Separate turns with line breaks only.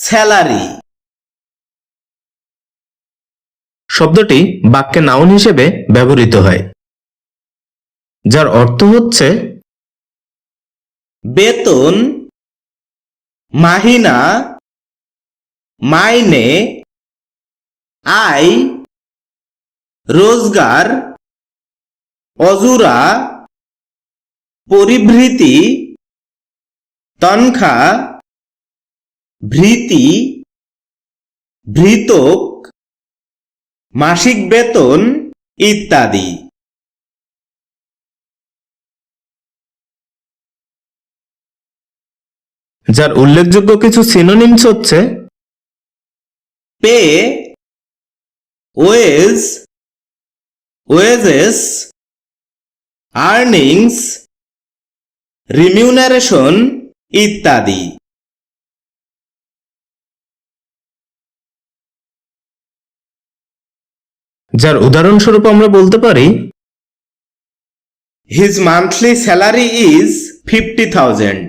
Salary.
শব্দটি বাক্যে noun হিসেবে ব্যবহৃত হয় যার অর্থ হচ্ছে
বেতন মাহিনা মাইনে আয় রোজগার অজুরা পরিভৃতি তনখা ভৃতি ভৃতক মাসিক বেতন ইত্যাদি।
যার উল্লেখযোগ্য কিছু সিনোনিমস হচ্ছে
pay wage wages earnings remuneration ইত্যাদি।
যার উদাহরণস্বরূপ আমরা বলতে পারি
his monthly salary is fifty thousand